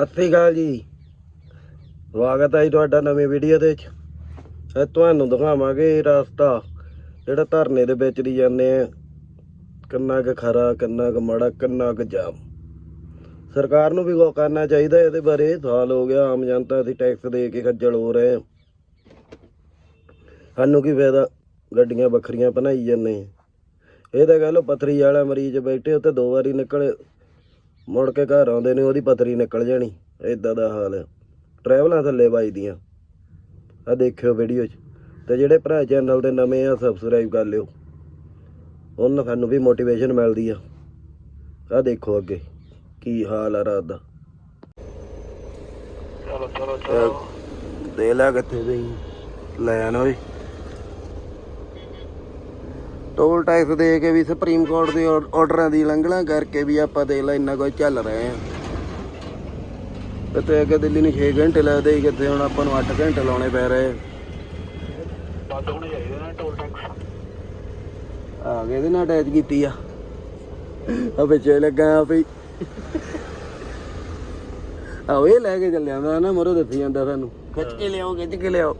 ਸਤਿ ਸ੍ਰੀ ਅਕਾਲ ਜੀ। ਸਵਾਗਤ ਹੈ ਜੀ ਤੁਹਾਡਾ ਨਵੀਂ ਵੀਡੀਓ ਦੇ ਵਿੱਚ। ਅੱਜ ਤੁਹਾਨੂੰ ਦਿਖਾਵਾਂਗੇ ਇਹ ਰਸਤਾ, ਜਿਹੜਾ ਧਰਨੇ ਦੇ ਵਿੱਚ ਦੀ ਜਾਂਦੇ ਆ। ਕਿੰਨਾ ਕੁ ਖਰਾ, ਕਿੰਨਾ ਕੁ ਮਾੜਾ, ਕਿੰਨਾ ਕੁ ਜਾਮ। ਸਰਕਾਰ ਨੂੰ ਵੀ ਕੋ ਕਰਨਾ ਚਾਹੀਦਾ ਇਹਦੇ ਬਾਰੇ। ਸਾਲ ਹੋ ਗਿਆ, ਆਮ ਜਨਤਾ ਦੀ ਟੈਕਸ ਦੇ ਕੇ ਖੱਜਲ ਹੋ ਰਹੇ ਆ। ਸਾਨੂੰ ਕੀ ਫਾਇਦਾ? ਗੱਡੀਆਂ ਵੱਖਰੀਆਂ ਬਣਾਈ ਜਾਂਦੇ ਇਹ ਤਾਂ ਕਹ ਲਓ ਪਥਰੀ ਵਾਲਾ ਮਰੀਜ਼ ਬੈਠੇ ਉੱਤੇ ਦੋ ਵਾਰੀ ਨਿਕਲੇ। ਮੁੜ ਕੇ ਘਰ ਆਉਂਦੇ ਨੇ ਉਹਦੀ ਪਤਰੀ ਨਿਕਲ ਜਾਣੀ। ਇਦਾਂ ਦਾ ਹਾਲ ਹੈ ਟਰੈਵਲਾਂ ਥੱਲੇ ਵੱਜਦੀਆਂ। ਆ ਦੇਖਿਓ ਵੀਡੀਓ 'ਚ। ਤੇ ਜਿਹੜੇ ਭਰਾ ਚੈਨਲ ਦੇ ਨਵੇਂ ਆ ਸਬਸਕ੍ਰਾਈਬ ਕਰ ਲਿਓ। ਉਹਨਾਂ ਸਾਨੂੰ ਵੀ ਮੋਟੀਵੇਸ਼ਨ ਮਿਲਦੀ ਆ। ਆ ਦੇਖੋ ਅੱਗੇ ਕੀ ਹਾਲ ਆ ਰਾਤ ਦਾ। ਚਲੋ ਚਲੋ ਦੇ ਲੈ ਕਿੱਥੇ ਗਈ। ਲੈ ਆਣਾ ਓਏ। ਟੋਲ ਟੈਕਸ ਦੇ ਕੇ ਵੀ ਸੁਪਰੀਮ ਕੋਰਟ ਦੇ ਆਰਡਰਾਂ ਦੀ ਉਲੰਘਣਾ ਕਰਕੇ ਵੀ ਆਪਾਂ ਦੇਖ ਲੈ ਇੰਨਾ ਕੁਝ ਚੱਲ ਰਹੇ ਆ ਕਿਤੇ ਅੱਗੇ ਦਿੱਲੀ ਨੂੰ 6 ਘੰਟੇ ਲੱਗਦੇ ਸੀ ਕਿਤੇ ਹੁਣ ਆਪਾਂ ਨੂੰ 8 ਘੰਟੇ ਲਾਉਣੇ ਪੈ ਰਹੇ। ਬੰਦ ਹੋਣੇ ਚਾਹੀਦੇ ਨੇ ਟੋਲ ਟੈਕਸ ਆ ਗਏ ਇਹਦੇ ਨਾਲ ਅਟੈਚ ਕੀਤੀ ਆ। ਆ ਵਿੱਚੇ ਲੱਗਾ ਆ ਵੀ। ਆ ਉਹ ਲੈ ਕੇ ਚੱਲਿਆ ਹੁੰਦਾ ਨਾ ਮਰੋ ਦੱਸੀ ਜਾਂਦਾ ਸਾਨੂੰ। ਖਿੱਚ ਕੇ ਲਿਆਓ ਖਿੱਚ ਕੇ ਲਿਆਓ।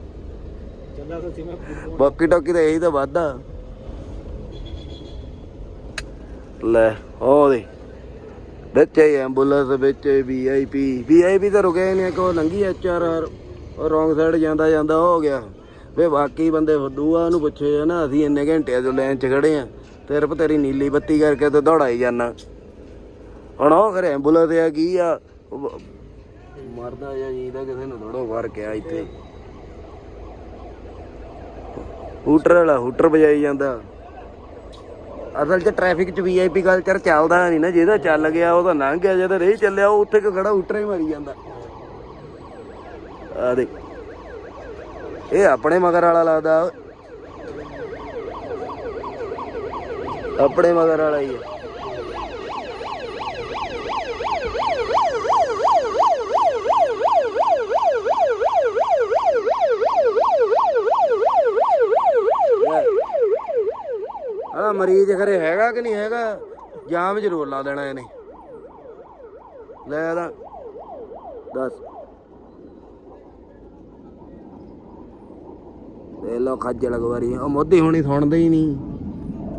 ਚੱਲਾ ਤਾਂ ਸੀ ਮੈਂ। ਬਾਕੀ ਟਾਕੀ ਤਾਂ ਇਹੀ ਤਾਂ ਵਾਧਾ ਲੈ, ਉਹ ਵਿੱਚ ਹੀ ਐਂਬੂਲੈਂਸ ਵਿੱਚ ਵੀਆਈਪੀ ਵੀਆਈਪੀ ਤਾਂ ਰੁਕਿਆ ਨਹੀਂ ਕੋ ਲੰਗੀ ਐਚਆਰਆਰ ਉਹ ਰੋਂਗ ਸਾਈਡ ਜਾਂਦਾ ਜਾਂਦਾ ਹੋ ਗਿਆ। ਵੇ ਬਾਕੀ ਬੰਦੇ ਫੁੱਦੂ ਉਹਨੂੰ ਪੁੱਛੇ ਆ ਨਾ, ਅਸੀਂ ਇੰਨੇ ਘੰਟੇ ਤੋਂ ਲਾਈਨ 'ਚ ਖੜੇ ਆ ਤੇਰੇ ਪਾ ਤੇਰੀ ਨੀਲੀ ਬੱਤੀ ਕਰਕੇ ਤੇ ਦੌੜਾਈ ਜਾਂਦਾ ਹੁਣ ਉਹ ਖਰੇ ਐਂਬੂਲੈਂਸ ਆ, ਕੀ ਆ? ਮਰਦਾ ਜਾਂ ਜੀਦਾ, ਕਿਸੇ ਨੂੰ ਥੋੜੋ ਵਾਰ ਕਿਹਾ ਇੱਥੇ। ਹੂਟਰ ਵਾਲਾ ਹੂਟਰ ਵਜਾਈ ਜਾਂਦਾ। ਅਸਲ 'ਚ ਟ੍ਰੈਫਿਕ 'ਚ ਵੀਆਈਪੀ ਕਲਚਰ ਚੱਲਦਾ ਨਹੀਂ ਨਾ, ਜਿਹਦਾ ਚੱਲ ਗਿਆ, ਉਹ ਤਾਂ ਲੰਘ ਗਿਆ, ਜਿਹਦਾ ਨਹੀਂ ਚੱਲਿਆ, ਉਹ ਉੱਥੇ ਕਿ ਖੜਾ ਹੂਟਰ ਹੀ ਮਾਰੀ ਜਾਂਦਾ। ਆ ਦੇ ਇਹ ਆਪਣੇ ਮਗਰ ਵਾਲਾ ਲੱਗਦਾ। ਆਪਣੇ ਮਗਰ ਵਾਲਾ ਹੀ ਹੈ। ਆ ਮਰੀਜ਼ ਖਰੇ ਹੈਗਾ ਕਿ ਨਹੀਂ ਹੈਗਾ ਜਾਮ ਜ਼ਰੂਰ ਲਾ ਦੇਣਾ ਇਹਨੇ। ਲੈ ਇਹਦਾ ਦੱਸ। ਇਹ ਲੋ ਖੱਜਲ ਗਵਾਰੀ ਉਹ ਮੋਦੀ ਹੁਣੀ ਸੁਣਦੇ ਹੀ ਨਹੀਂ।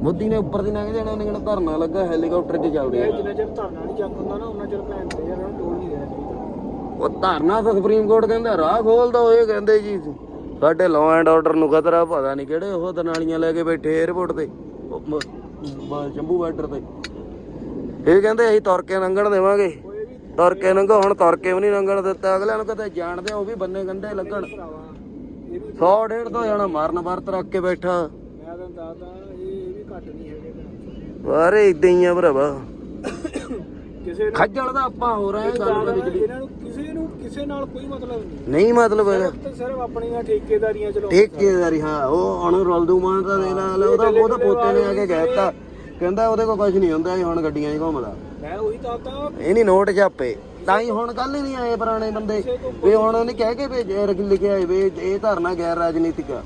ਮੋਦੀ ਨੇ ਉੱਪਰ ਦੀ ਲੰਘ ਜਾਣਾ ਉਹਨੇ ਕਿਹੜਾ ਧਰਨਾ ਲੱਗਾ ਹੈਲੀਕਾਪਟਰ 'ਚ ਚੱਲਦੇ ਆ। ਜਿੰਨਾ ਚਿਰ ਧਰਨਾ ਨਹੀਂ ਚੱਕ ਹੁੰਦਾ ਨਾ ਉਹਨਾਂ ਚਿਰ ਭੈਣ ਤੇ ਯਾਰ ਉਹਨੂੰ ਟੋਲ ਨਹੀਂ ਦੇਣਾ ਚਾਹੀਦਾ। ਉਹ ਧਰਨਾ ਤਾਂ ਸੁਪਰੀਮ ਕੋਰਟ ਕਹਿੰਦਾ ਰਾਹ ਖੋਲ ਦੋ ਇਹ ਕਹਿੰਦੇ ਜੀ। ਸਾਡੇ ਲਾਅ ਐਂਡ ਆਰਡਰ ਨੂੰ ਖਤਰਾ ਪਤਾ ਨਹੀਂ ਕਿਹੜੇ ਉਹ ਦਨਾਲੀਆਂ ਲੈ ਕੇ ਬੈਠੇ 에어ਪੋਰਟ ਤੇ। ਜੰਮੂ ਬਾਰਡਰ ਤੇ। ਇਹ ਕਹਿੰਦੇ ਅਸੀਂ ਤੁਰ ਕੇ ਲੰਘਣ ਦੇਵਾਂਗੇ। ਤੁਰ ਕੇ ਲੰਘੋ ਹੁਣ ਤੁਰ ਕੇ ਵੀ ਨਹੀਂ ਲੰਘਣ ਦਿੱਤਾ। ਅਗਲਿਆਂ ਨੂੰ ਕਿਤੇ ਜਾਣਦੇ ਉਹ ਵੀ ਬੰਨੇ ਗੰਢੇ ਲੱਗਣ। ਭਰਾਵਾ ਇਹ ਵੀ 100 150 ਜਾਣਾ ਮਾਰਨ ਵਰਤ ਰੱਖ ਕੇ ਬੈਠਾ। ਮੈਂ ਤਾਂ ਦੱਸਦਾ ਇਹ ਵੀ ਘੱਟ ਨਹੀਂ ਹੈਗੇ ਵਾਰੇ ਇਦਾਂ ਹੀ ਆ ਭਰਾਵਾ। ਕਿਸੇ ਖੱਜਲ ਦਾ ਆਪਾਂ ਹੋ ਰਹੇ ਗੱਲ ਇਹਨਾਂ ਨੂੰ ਕਿਸੇ ਕਿਸੇ ਨਾਲ ਕੋਈ ਮਤਲਬ ਨਹੀਂ। ਨਹੀਂ ਮਤਲਬ ਹੈਗਾ ਤੇ ਸਿਰਫ ਆਪਣੀਆਂ ਠੇਕੇਦਾਰੀਆਂ ਚਲਾਉਣ ਠੇਕੇਦਾਰੀ ਹਾਂ ਉਹ ਹੁਣ ਰਲਦੂ ਮਾਨ ਦਾ ਦੇ ਨਾਲ ਉਹਦਾ ਉਹਦਾ ਪੋਤੇ ਨੇ ਆ ਕੇ ਕਹਿਤਾ ਕਹਿੰਦਾ ਉਹਦੇ ਕੋਲ ਕੁਝ ਨਹੀਂ ਹੁੰਦਾ ਇਹ ਹੁਣ ਗੱਡੀਆਂ 'ਚ ਘੁੰਮਦਾ। ਮੈਂ ਉਹੀ ਦੱਸਦਾ ਇਹ ਨਹੀਂ ਨੋਟ ਛਾਪੇ। ਤਾਂ ਹੀ ਹੁਣ ਕੱਲ ਹੀ ਨਹੀਂ ਆਏ ਪੁਰਾਣੇ ਬੰਦੇ। ਵੀ ਹੁਣ ਉਹਨੇ ਕਹਿ ਕੇ ਭੇਜਿਆ ਰਗ ਲਿਖਿਆ ਆਏ ਵੀ ਇਹ ਧਰਨਾ ਗੈਰ ਰਾਜਨੀਤਿਕ ਆ।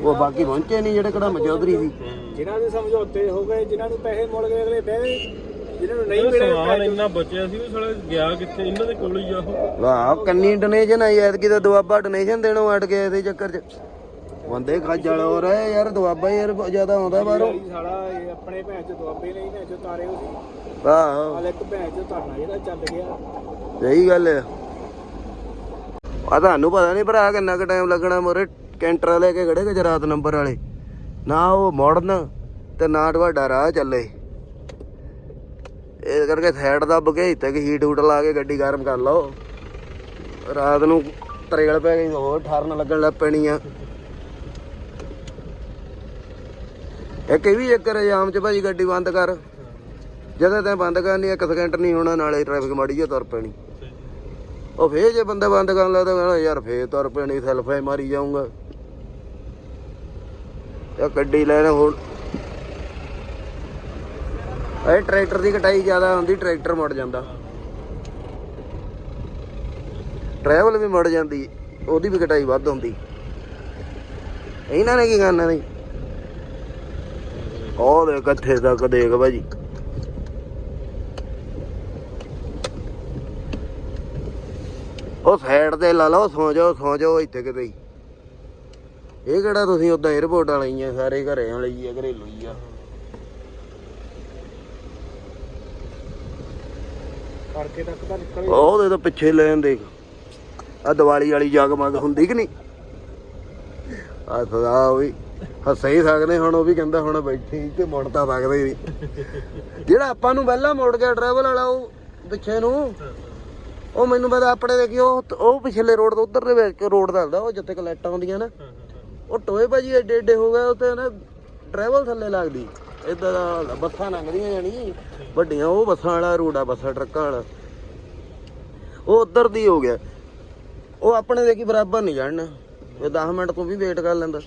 ਉਹ ਬਾਕੀ ਪਹੁੰਚੇ ਨਹੀਂ ਜਿਹੜੇ ਕੜਾ ਚੌਧਰੀ ਸੀ। ਜਿਨ੍ਹਾਂ ਦੇ ਸਮਝੌਤੇ ਹੋ ਗਏ ਜਿਨ੍ਹਾਂ ਨੂੰ ਪੈਸੇ ਮੁੜ ਗਏ ਅਗਲੇ ਬਹਿ ਗਏ। ਜਿਨ੍ਹਾਂ ਨੂੰ ਨਹੀਂ ਮਿਲੇ ਸਮਾਨ ਇੰਨਾ ਬਚਿਆ ਸੀ ਉਹ ਸਾਲਾ ਗਿਆ ਕਿੱਥੇ? ਇਹਨਾਂ ਦੇ ਕੋਲ ਹੀ ਆ ਉਹ। ਵਾਹ ਕੰਨੀ ਡੋਨੇਸ਼ਨ ਆਈ ਐਤਕੀ ਤਾਂ ਦੁਆਬਾ ਡੋਨੇਸ਼ਨ ਦੇਣੋਂ ਅਟ ਗਏ ਇਹਦੇ ਚੱਕਰ 'ਚ। ਬੰਦੇ ਖੱਜਲ ਹੋ ਰਹੇ ਯਾਰ ਦੁਆਬਾ ਯਾਰ ਜ਼ਿਆਦਾ ਆਉਂਦਾ ਬਾਹਰੋਂ। ਵਾਲੀ ਸਾਲਾ ਇਹ ਆਪਣੇ ਭੈਣ ਚ ਦੁਆਬੇ ਨਹੀਂ ਭੈਣ ਚ ਤਾਰੇ ਹੋ ਸੀ। ਆਹੋ ਹਾਲ ਇੱਕ ਭੈਣ ਚ ਧਰਨਾ ਜਿਹੜਾ ਚੱਲ ਗਿਆ। ਸਹੀ ਗੱਲ ਹੈ। ਆ ਤੁਹਾਨੂੰ ਪਤਾ ਨਹੀਂ ਭਰਾ ਕਿੰਨਾ ਕੁ ਟਾਈਮ ਲੱਗਣਾ ਮੋਰੇ ਕੈਂਟਰ ਲੈ ਕੇ ਖੜੇ ਗੁਜਰਾਤ ਨੰਬਰ ਵਾਲੇ। ਨਾ ਉਹ ਮੋੜਨ ਤੇ ਨਾ ਤੁਹਾਡਾ ਰਾਹ ਚੱਲੇ। ਇਸ ਕਰਕੇ ਸਾਈਡ ਦੱਬ ਕੇ ਇੱਥੇ ਕਿ ਹੀਟ ਹੂਟ ਲਾ ਕੇ ਗੱਡੀ ਗਰਮ ਕਰ ਲਓ। ਰਾਤ ਨੂੰ ਤਰੇਲ ਪੈ ਗਈ, ਹੋਰ ਠਰਨ ਲੱਗਣ ਲੱਗ ਪੈਣੀ ਆ ਇੱਕ ਇਹ ਵੀ ਚੱਕਰ ਹੈ ਜਾਮ ਚ ਭਾਜੀ ਗੱਡੀ ਬੰਦ ਕਰ। ਜਦੋਂ ਤੈਂ ਬੰਦ ਕਰਨੀ, ਇੱਕ ਸਕਿੰਟ ਨਹੀਂ ਹੋਣਾ, ਨਾਲੇ ਟ੍ਰੈਫਿਕ ਮਾੜੀ ਜਿਹੀ ਤੁਰ ਪੈਣੀ। ਉਹ ਫੇਰ ਜੇ ਬੰਦਾ ਬੰਦ ਕਰਨ ਲੱਗਦਾ ਕਹਿੰਦਾ ਯਾਰ ਫੇਰ ਤੁਰ ਪੈਣੀ ਸੈਲਫੇ ਮਾਰੀ ਜਾਊਂਗਾ। ਇਹ ਗੱਡੀ ਲੈਣ ਹੁਣ ਇਹ ਟਰੈਕਟਰ ਦੀ ਕਟਾਈ ਜ਼ਿਆਦਾ ਹੁੰਦੀ, ਟਰੈਕਟਰ ਮੁੜ ਜਾਂਦਾ। ਟਰੈਵਲ ਵੀ ਮੁੜ ਜਾਂਦੀ, ਉਹਦੀ ਵੀ ਕਟਾਈ ਵੱਧ ਹੁੰਦੀ। ਇਹਨਾਂ ਨੇ ਕੀ ਕਰਨਾ ਨਹੀਂ ਉਹ ਦੇ ਕੱਥੇ ਤੱਕ ਦੇਖ ਭਾਜੀ ਉਹ ਸਾਈਡ ਤੇ ਲਾ ਲਓ, ਸੌ ਜਾਓ ਸੌ ਜਾਓ ਇੱਥੇ ਕਿਤੇ ਹੀ। ਇਹ ਕਿਹੜਾ ਤੁਸੀਂ ਉਦਾਂ 에어ਪੋਰਟ ਵਾਲੀਆਂ, ਸਾਰੇ ਘਰੇ ਵਾਲੀ ਆ, ਘਰੇਲੂ ਹੀ ਆ। ਕਰਕੇ ਤੱਕ ਤਾਂ ਨਿਕਲ ਉਹਦੇ ਤਾਂ ਪਿੱਛੇ ਲੈਣ ਦੇਖ। ਆ ਦੀਵਾਲੀ ਵਾਲੀ ਜਗਮਗ ਹੁੰਦੀ ਕਿ ਨਹੀਂ? ਆ ਸਦਾ ਵੀ ਹੱਸੇ ਹੀ ਸਕਦੇ ਹੁਣ ਉਹ ਵੀ ਕਹਿੰਦਾ ਹੁਣ ਬੈਠੀ ਤੇ ਮੁੜ ਤਾਂ ਸਕਦੇ ਨਹੀਂ। ਜਿਹੜਾ ਆਪਾਂ ਨੂੰ ਪਹਿਲਾਂ ਮੁੜ ਗਿਆ ਟਰੈਵਲ ਵਾਲਾ, ਉਹ ਪਿੱਛੇ ਨੂੰ, ਉਹ ਮੈਨੂੰ ਪਤਾ ਆਪਣੇ ਦੇਖੀ ਉਹ ਉਹ ਪਿਛਲੇ ਰੋਡ ਤੋਂ ਉਧਰ ਦੇ ਵਿੱਚ ਰੋਡ ਦਾ ਹੁੰਦਾ ਉਹ ਜਿੱਥੇ ਕਲੈਕਟਾਂ ਆਉਂਦੀਆਂ ਨਾ, ਉਹ ਟੋਏ ਭਾਜੀ ਏਡੇ ਏਡੇ ਹੋ ਗਏ ਉੱਤੇ ਨਾ ਟਰੈਵਲ ਥੱਲੇ ਲੱਗਦੀ। ਇਦਾਂ ਦਾ ਬੱਸਾਂ ਲੰਘਦੀਆਂ ਜਾਣੀ ਵੱਡੀਆਂ, ਉਹ ਬੱਸਾਂ ਵਾਲਾ ਰੋਡ ਆ, ਬੱਸਾਂ, ਟਰੱਕਾਂ ਵਾਲਾ। ਉਹ ਉਧਰ ਦੀ ਹੋ ਗਿਆ। ਉਹ ਆਪਣੇ ਦੇ ਕੀ ਬਰਾਬਰ ਨਹੀਂ ਜਾਣਨਾ ਇਹ 10 ਮਿੰਟ ਤੋਂ ਵੀ ਵੇਟ ਕਰ ਲੈਂਦਾ।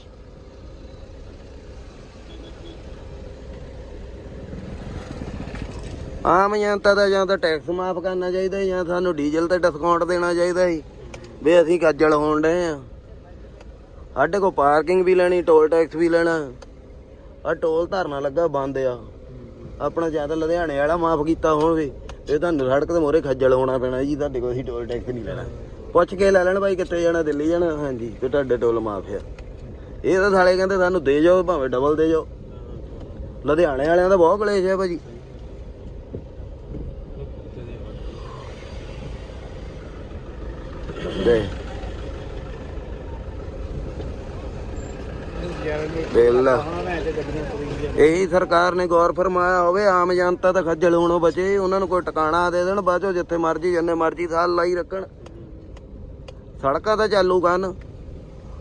ਆਮ ਜਨਤਾ ਦਾ ਜਾਂ ਤਾਂ ਟੈਕਸ ਮਾਫ ਕਰਨਾ ਚਾਹੀਦਾ ਜਾਂ ਸਾਨੂੰ ਡੀਜ਼ਲ ਤੇ ਡਿਸਕਾਊਂਟ ਦੇਣਾ ਚਾਹੀਦਾ ਸੀ ਵੀ ਅਸੀਂ ਕੱਜਲ ਹੋਣ ਰਹੇ ਆ ਸਾਡੇ ਕੋਲ ਪਾਰਕਿੰਗ ਵੀ ਲੈਣੀ ਟੋਲ ਟੈਕਸ ਵੀ ਲੈਣਾ। ਆ ਟੋਲ ਧਰਨਾ ਲੱਗਾ ਬੰਦ ਆ। ਆਪਣਾ ਜ਼ਿਆਦਾ ਲੁਧਿਆਣੇ ਵਾਲਾ ਮਾਫ ਕੀਤਾ ਹੁਣ ਵੀ ਇਹ ਤੁਹਾਨੂੰ ਸੜਕ ਤੇ ਮੋਰੇ ਖੱਜਲ ਹੋਣਾ ਪੈਣਾ ਜੀ, ਤੁਹਾਡੇ ਕੋਲ ਅਸੀਂ ਟੋਲ ਟੈਕਸ ਨਹੀਂ ਲੈਣਾ। ਪੁੱਛ ਕੇ ਲੈ ਲੈਣ ਬਾਈ ਕਿੱਥੇ ਜਾਣਾ, ਦਿੱਲੀ ਜਾਣਾ? ਹਾਂਜੀ, ਤੇ ਤੁਹਾਡੇ ਟੋਲ ਮਾਫ ਆ। ਇਹ ਤਾਂ ਸਾਲੇ ਕਹਿੰਦੇ ਸਾਨੂੰ ਦੇ ਜਾਓ, ਭਾਵੇਂ ਡਬਲ ਦੇ ਜਾਓ। ਲੁਧਿਆਣੇ ਵਾਲਿਆਂ ਦਾ ਬਹੁਤ ਕਲੇਸ਼ ਹੈ ਭਾਜੀ। ਦੇ ਬਿੱਲ। ਇਹੀ ਸਰਕਾਰ ਨੇ ਗੌਰ ਫਰਮਾਇਆ ਹੋਵੇ, ਆਮ ਜਨਤਾ ਤਾਂ ਖੱਜਲ ਹੋਣੋਂ ਬਚੇ, ਉਹਨਾਂ ਨੂੰ ਕੋਈ ਟਿਕਾਣਾ ਦੇ ਦੇਣ, ਬਾਅਦੋਂ ਜਿੱਥੇ ਮਰਜ਼ੀ, ਜਿੰਨੇ ਮਰਜ਼ੀ ਸਾਲ ਲਾਈ ਰੱਖਣ। ਸੜਕਾਂ ਤਾਂ ਚਾਲੂ ਕਰਨ।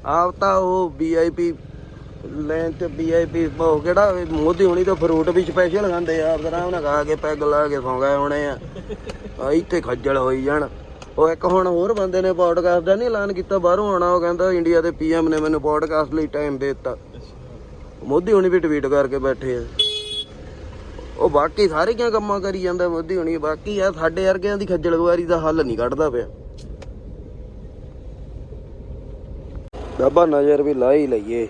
ਆਪ ਤਾਂ ਉਹ ਵੀਆਈਪੀ ਲੈਣ ਤੇ ਵੀਆਈਪੀ ਉਹ ਕਿਹੜਾ ਮੋਦੀ ਹੋਣੀ ਤਾਂ ਫਰੂਟ ਵੀ ਸਪੈਸ਼ਲ ਖਾਂਦੇ ਆ, ਆਪ ਆਰਾਮ ਨਾਲ ਖਾ ਕੇ, ਪੈਗ ਲਾ ਕੇ ਸੌਂ ਗਏ ਹੋਣੇ ਆ। ਇੱਥੇ ਖੱਜਲ ਹੋਈ ਜਾਣ। ਉਹ ਇੱਕ ਹੁਣ ਹੋਰ ਬੰਦੇ ਨੇ ਪੋਡਕਾਸਟ ਦਾ ਨਹੀਂ ਐਲਾਨ ਕੀਤਾ, ਬਾਹਰੋਂ ਆਉਣਾ, ਉਹ ਕਹਿੰਦਾ ਇੰਡੀਆ ਦੇ ਪੀਐਮ ਨੇ ਮੈਨੂੰ ਪੋਡਕਾਸਟ ਲਈ ਟਾਈਮ ਦੇ ਦਿੱਤਾ। ਮੋਦੀ ਹੁਣੀ ਵੀ ਟਵੀਟ ਕਰਕੇ ਬੈਠੇ ਆ। ਉਹ ਬਾਕੀ ਸਾਰੇ ਕਿਆ ਕੰਮਾਂ ਕਰੀ ਜਾਂਦਾ ਮੋਦੀ ਹੁਣੀ, ਬਾਕੀ ਆ ਸਾਡੇ ਵਰਗਿਆਂ ਦੀ ਖੱਜਲਗਵਾਰੀ ਦਾ ਹੱਲ ਨਹੀਂ ਕੱਢਦਾ ਪਿਆ। ਬਾਬਾ ਨਜ਼ਰ ਵੀ ਲਾਈ ਹੀ ਲਈਏ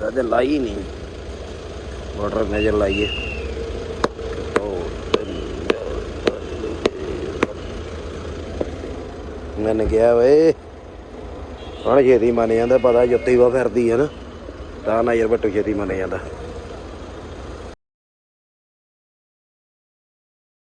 ਕਦੇ ਲਾਈ ਨਹੀਂ। ਵਾਟਰ ਨਜ਼ਰ ਲਾਈਏ। ਮੈਨੇ ਕਿਹਾ ਵੇ ਹੁਣ ਛੇਤੀ ਮੰਨ ਜਾਂਦਾ, ਪਤਾ ਜੁੱਤੀ ਵਾ ਫਿਰਦੀ ਹੈ ਨਾ। ਤਾਂ ਯਾਰ ਬੱਟੂ ਛੇਤੀ ਮੰਨ ਜਾਂਦਾ।